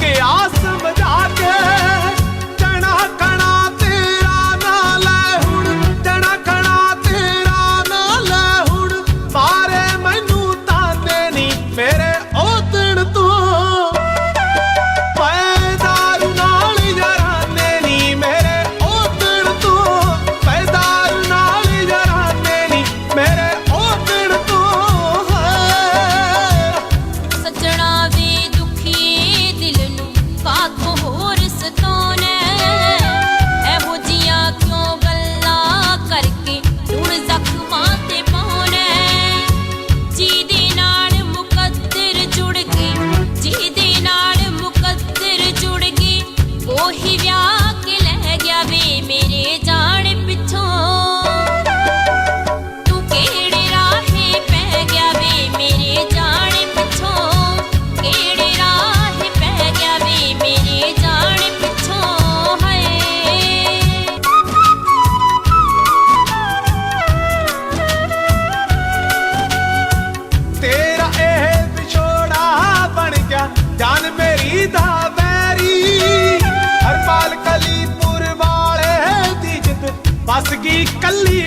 ਕੇ ਆਸ ਵਧਾ ਕੇ ਚਣਾ ਬਸ ਗਈ ਕੱਲੀ